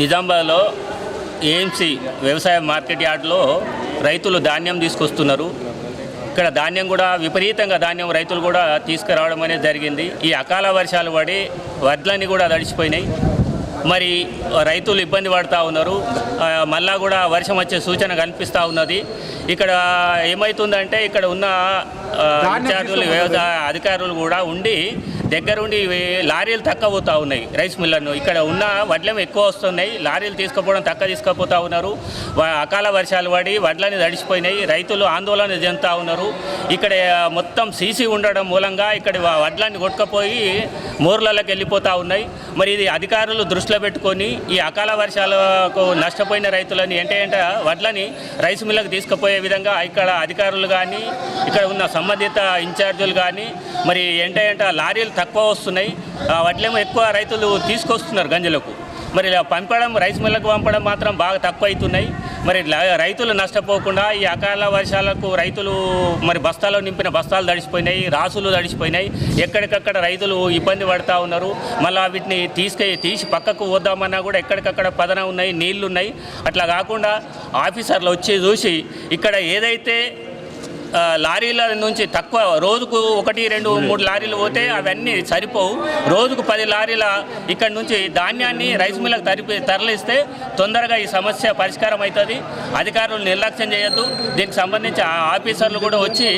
నిజామాబాద్లో ఏఎంసీ వ్యవసాయ మార్కెట్ యార్డ్లో రైతులు ధాన్యం తీసుకొస్తున్నారు. ఇక్కడ ధాన్యం కూడా విపరీతంగా ధాన్యం రైతులు కూడా తీసుకురావడం అనేది జరిగింది. ఈ అకాల వర్షాలు పడి వడ్లన్నీ కూడా తడిచిపోయినాయి మరి రైతులు ఇబ్బంది పడుతూ ఉన్నారు. మళ్ళా కూడా వర్షం వచ్చే సూచన కనిపిస్తూ ఉన్నది. ఇక్కడ ఏమవుతుందంటే ఇక్కడ ఉన్న ఇన్ఛార్జీలు వ్యవసాయ అధికారులు కూడా ఉండి దగ్గరుండి లారీలు తక్కువ పోతా ఉన్నాయి రైస్ మిల్లర్ను ఇక్కడ ఉన్న వడ్లం ఎక్కువ వస్తున్నాయి. లారీలు తీసుకుపోవడం తక్కువ తీసుకుపోతా ఉన్నారు. అకాల వర్షాలు పడి వడ్లని తడిచిపోయినాయి రైతులు ఆందోళన చెందుతా ఉన్నారు. ఇక్కడ మొత్తం సీసీ ఉండడం మూలంగా ఇక్కడ వడ్లన్నీ కొట్టుకపోయి మోర్లలోకి వెళ్ళిపోతా ఉన్నాయి. మరి ఇది అధికారులు దృష్టిలో పెట్టుకొని ఈ అకాల వర్షాలకు నష్టపోయిన రైతులని ఏంటంటే ఏంట వడ్లని రైస్ మిల్లకు తీసుకుపోయే విధంగా ఇక్కడ అధికారులు కానీ ఇక్కడ ఉన్న సంబంధిత ఇన్ఛార్జీలు కానీ మరి ఏంటంటే లారీలు తక్కువ వస్తున్నాయి. వాటిలేమో ఎక్కువ రైతులు తీసుకొస్తున్నారు గంజలకు. మరి ఇలా పంపడం రైస్ మిల్లకు పంపడం మాత్రం బాగా తక్కువ అవుతున్నాయి మరి రైతులు నష్టపోకుండా ఈ అకాల వర్షాలకు రైతులు మరి బస్తాలో నింపిన బస్తాలు తడిసిపోయినాయి రాసులు తడిసిపోయినాయి. ఎక్కడికక్కడ రైతులు ఇబ్బంది పడుతూ ఉన్నారు. మళ్ళీ వీటిని తీసుకెళ్ళి తీసి పక్కకు పోద్దామన్నా కూడా ఎక్కడికక్కడ పదన ఉన్నాయి నీళ్ళు ఉన్నాయి. అట్లా కాకుండా ఆఫీసర్లు వచ్చి చూసి ఇక్కడ ఏదైతే లారీల నుంచి తక్కువ రోజుకు ఒకటి రెండు మూడు లారీలు పోతే అవన్నీ సరిపోవు. రోజుకు పది లారీల ఇక్కడ నుంచి ధాన్యాన్ని రైస్ మిల్లకు తరిపి తరలిస్తే తొందరగా ఈ సమస్య పరిష్కారం అవుతుంది. అధికారులు నిర్లక్ష్యం చేయొద్దు. దీనికి సంబంధించి ఆఫీసర్లు కూడా వచ్చి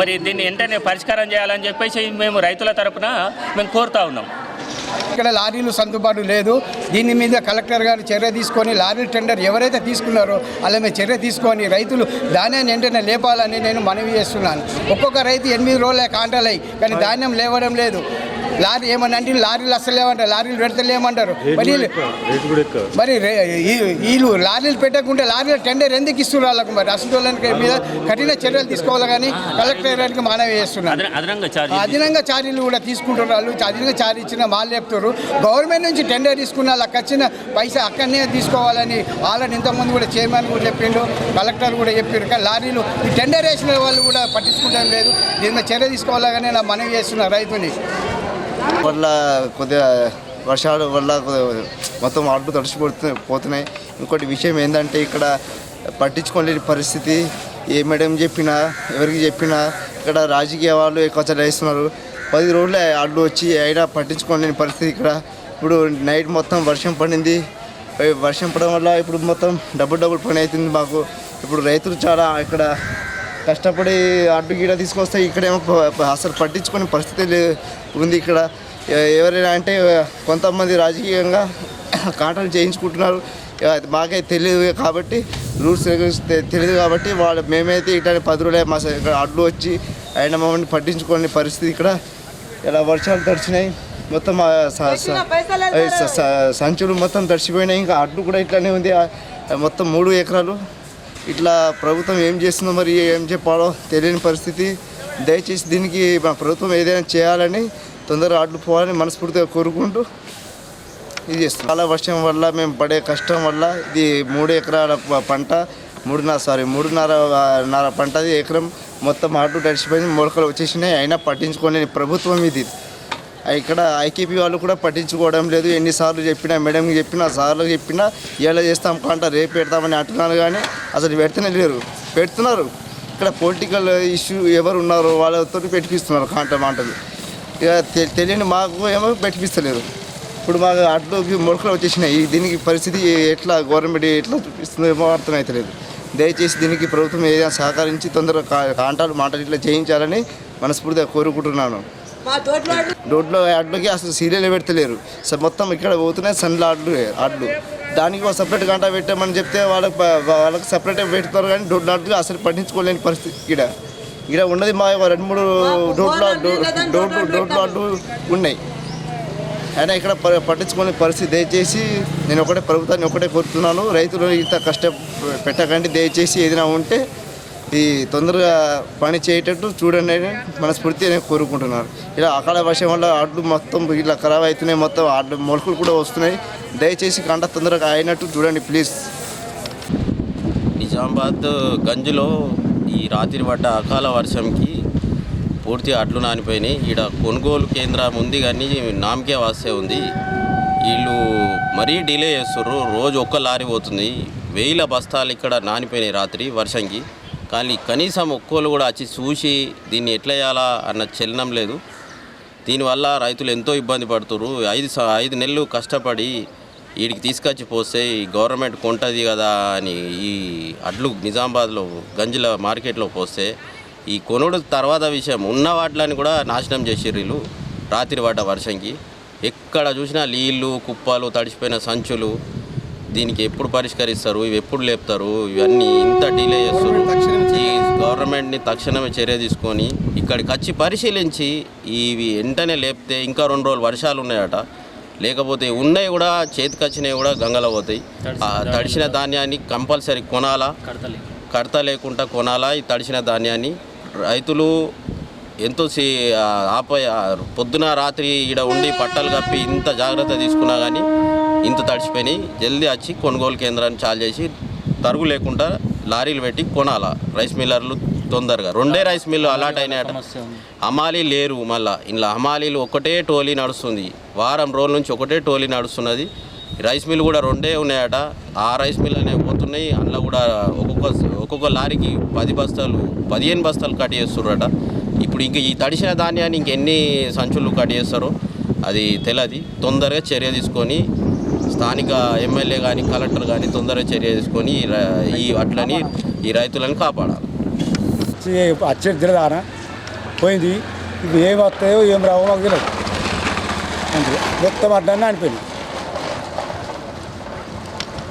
మరి దీన్ని వెంటనే పరిష్కారం చేయాలని చెప్పేసి మేము రైతుల తరపున మేము కోరుతా ఉన్నాం. ఇక్కడ లారీలు సర్దుబాటు లేదు. దీని మీద కలెక్టర్ గారు చర్య తీసుకొని లారీ టెండర్ ఎవరైతే తీసుకున్నారో అలా మీద చర్య తీసుకొని రైతులు ధాన్యాన్ని వెంటనే లేపాలని నేను మనవి చేస్తున్నాను. ఒక్కొక్క రైతు ఎనిమిది రోజులే కాంటాలయ్యి కానీ ధాన్యం లేవడం లేదు. లారీ ఏమన్నా అంటే లారీలు అసలు లేవంటారు లారీలు పెడితే లేమంటారు మరి మరి వీళ్ళు లారీలు పెట్టకుంటే లారీల టెండర్ ఎందుకు ఇస్తున్నారు వాళ్ళకు మరి? అసలు మీద కఠిన చర్యలు తీసుకోవాలి కానీ కలెక్టర్ గారికి మనవి చేస్తున్నాను అదన- అదనంగా ఛార్జ్ అదనంగా ఛార్జీలు కూడా తీసుకుంటున్నారు వాళ్ళు. అదనంగా ఛార్జ్ ఇచ్చిన వాళ్ళు చెప్తారు. గవర్నమెంట్ నుంచి టెండర్ తీసుకున్న వాళ్ళకి వచ్చిన పైసా అక్కడనే తీసుకోవాలని వాళ్ళని ఇంతకుముందు కూడా చైర్మన్ కూడా చెప్పిండు కలెక్టర్ కూడా చెప్పారు. కానీ లారీలు ఈ టెండర్ వేసిన వాళ్ళు కూడా పట్టించుకుంటాం లేదు. దీని మీద చర్య తీసుకోవాలని నా మనవి చేస్తున్నా రైతుని. వల్ల కొద్దిగా వర్షాల వల్ల మొత్తం అడ్డు తడిసిపోతు పోతున్నాయి. ఇంకోటి విషయం ఏంటంటే ఇక్కడ పట్టించుకోలేని పరిస్థితి. ఏ మేడం చెప్పినా ఎవరికి చెప్పినా ఇక్కడ రాజకీయ వాళ్ళు ఎక్కువ వేస్తున్నారు. పది రోజులు అడ్డు వచ్చి అయినా పట్టించుకోలేని పరిస్థితి ఇక్కడ. ఇప్పుడు నైట్ మొత్తం వర్షం పడింది. వర్షం పడడం వల్ల ఇప్పుడు మొత్తం డబుల్ డబుల్ పని అవుతుంది మాకు. ఇప్పుడు రైతులు చాలా ఇక్కడ కష్టపడి అడ్డు గీడ తీసుకొస్తే ఇక్కడేమో అసలు పట్టించుకునే పరిస్థితి ఉంది ఇక్కడ. ఎవరైనా అంటే కొంతమంది రాజకీయంగా కాంట్రాక్ట్ చేయించుకుంటున్నారు. మాకైతే తెలియదు కాబట్టి రూల్స్ తెలియదు కాబట్టి వాళ్ళు మేమైతే ఇట్లా పది రోజులే మా ఇక్కడ అడ్డు వచ్చి ఆయన మమ్మల్ని పట్టించుకునే పరిస్థితి ఇక్కడ. ఇలా వర్షాలు తడిచినాయి. మొత్తం సంచులు మొత్తం తడిచిపోయినాయి. ఇంకా అడ్డు కూడా ఇట్లానే ఉంది. మొత్తం మూడు ఎకరాలు. ఇట్లా ప్రభుత్వం ఏం చేస్తుందో మరి ఏం చెప్పాలో తెలియని పరిస్థితి. దయచేసి దీనికి మా ప్రభుత్వం ఏదైనా చేయాలని తొందరగా ఆటలు పోవాలని మనస్ఫూర్తిగా కోరుకుంటూ ఇది చేస్తాం చాలా వర్షం వల్ల మేము పడే కష్టం వల్ల ఇది మూడు ఎకరాల పంట మూడున్నర సారీ మూడున్నర నర పంటది ఎకరం మొత్తం ఆటలు తడిచిపోయింది మొలకలు వచ్చేసినాయి అయినా పట్టించుకోలేని ప్రభుత్వం ఇది. ఇక్కడ ఐకేపీ వాళ్ళు కూడా పట్టించుకోవడం లేదు. ఎన్నిసార్లు చెప్పినా మేడంకి చెప్పినా సార్లు చెప్పినా ఇలా చేస్తాం కాంట రేపు పెడతామని అంటున్నారు కానీ అసలు పెడుతూనే లేరు. పెడుతున్నారు. ఇక్కడ పొలిటికల్ ఇష్యూ ఎవరు ఉన్నారో వాళ్ళతో పెట్టిపిస్తున్నారు కాంట మాటలు. ఇక తె- తెలియని మాకు ఏమో పెట్టిపిస్తలేరు. ఇప్పుడు మాకు అడ్లుకి మొలకలు వచ్చేసినాయి. దీనికి పరిస్థితి ఎట్లా గవర్నమెంట్ ఎట్లా చూపిస్తుందో ఏమో అర్థం అవుతలేదు దయచేసి దీనికి ప్రభుత్వం ఏదైనా సహకరించి తొందరగా కా- కాంటాలు మాటలు ఇట్లా చేయించాలని మనస్ఫూర్తిగా కోరుకుంటున్నాను. రోడ్లో అడ్లకి అసలు సీరియల్ పెడతలేరు సో మొత్తం ఇక్కడ పోతున్నాయి సన్ల అడ్లు అడ్లు. దానికి ఒక సపరేట్ గంట పెట్టామని చెప్తే వాళ్ళకి వాళ్ళకి సపరేట్గా పెడతారు కానీ దొడ్ల అడ్లు అసలు పట్టించుకోలేని పరిస్థితి ఇక్కడ. ఇక్కడ ఉన్నది మా రెండు మూడు రోడ్ల రోడ్లు రోడ్ల అడ్లు ఉన్నాయి. అయినా ఇక్కడ పట్టించుకునే పరిస్థితి దయచేసి నేను ఒకటే ప్రభుత్వాన్ని ఒకటే కోరుతున్నాను. రైతులు ఇంత కష్ట పెట్టకండి. దయచేసి ఏదైనా ఉంటే ఈ తొందరగా పని చేయటట్టు చూడండి అని మనస్ఫూర్తి నేను కోరుకుంటున్నాను ఇలా అకాల వర్షం వల్ల అడ్డు మొత్తం ఇట్లా ఖరాబ్ అవుతున్నాయి మొత్తం అడ్డు మొలకలు కూడా వస్తున్నాయి. దయచేసి కంట తొందరగా అయినట్టు చూడండి ప్లీజ్. నిజామాబాద్ గంజ్లో ఈ రాత్రి పడ్డ అకాల వర్షంకి పూర్తి అడ్లు నానిపోయినాయి. ఈడ కొనుగోలు కేంద్రం ఉంది కానీ నామకే వాస్తే ఉంది. వీళ్ళు మరీ డిలే చేస్తుర్రు. రోజు ఒక్క లారీ పోతుంది. వేల బస్తాలు ఇక్కడ నానిపోయినాయి రాత్రి వర్షంకి. కానీ కనీసం ఒక్కోళ్ళు కూడా వచ్చి చూసి దీన్ని ఎట్లా చేయాలా అన్న చలనం లేదు. దీనివల్ల రైతులు ఎంతో ఇబ్బంది పడుతున్నారు ఐదు ఐదు నెలలు కష్టపడి వీడికి తీసుకొచ్చి పోస్తే ఈ గవర్నమెంట్ కొంటది కదా అని ఈ అడ్లు నిజామాబాద్లో గంజిల మార్కెట్లో పోస్తే ఈ కొనుడు తర్వాత విషయం ఉన్న వాటిని కూడా నాశనం చేసిర్రు వీళ్ళు రాత్రి పడ్డ వర్షంకి. ఎక్కడ చూసినా నీళ్ళు కుప్పలు తడిసిపోయిన సంచులు దీనికి ఎప్పుడు పరిష్కరిస్తారు? ఇవి ఎప్పుడు లేపుతారు? ఇవన్నీ ఇంత డిలే చేస్తారు. ఈ గవర్నమెంట్ని తక్షణమే చర్య తీసుకొని ఇక్కడికి వచ్చి పరిశీలించి ఇవి వెంటనే లేపితే ఇంకా రెండు రోజులు వర్షాలు ఉన్నాయట. లేకపోతే ఉన్నాయి కూడా చేతికి వచ్చినవి కూడా గంగలో పోతాయి. ఆ తడిసిన ధాన్యాన్ని కంపల్సరీ కొనాలా? కడత లేకుండా కొనాలా ఈ తడిసిన ధాన్యాన్ని? రైతులు ఎంతో సీ ఆప పొద్దున రాత్రి ఈడ ఉండి పట్టలు కప్పి ఇంత జాగ్రత్త తీసుకున్నా కానీ ఇంత తడిచిపోయినాయి జల్దీ వచ్చి కొనుగోలు కేంద్రాన్ని చాలు చేసి తరుగు లేకుండా లారీలు పెట్టి కొనాలా. రైస్ మిల్లర్లు తొందరగా. రెండే రైస్ మిల్లు అలాట్ అయినాయట. హమాలీ లేరు మళ్ళా. ఇంట్లో హమాలీలు ఒకటే టోలీ నడుస్తుంది. వారం రోజుల నుంచి ఒకటే టోలీ నడుస్తున్నది. రైస్ మిల్ కూడా రెండే ఉన్నాయట. ఆ రైస్ మిల్ అనేవి పోతున్నాయి. అందులో కూడా ఒక్కొక్క ఒక్కొక్క లారీకి పది బస్తాలు పదిహేను బస్తాలు కట్ చేస్తున్నారట ఇప్పుడు ఇంక ఈ తడిసిన ధాన్యాన్ని ఇంకెన్ని సంచులు కట్ చేస్తారో అది తెలియదు తొందరగా చర్య తీసుకొని స్థానిక ఎమ్మెల్యే కానీ కలెక్టర్ కానీ తొందరగా చర్య తీసుకొని ఈ అట్లని ఈ రైతులను కాపాడాలి. వచ్చే దిలదాన పోయింది. ఇప్పుడు ఏం వస్తాయో ఏం రావో మాకు తెలియదు మొత్తం అడ్డాన్ని అనిపోయింది.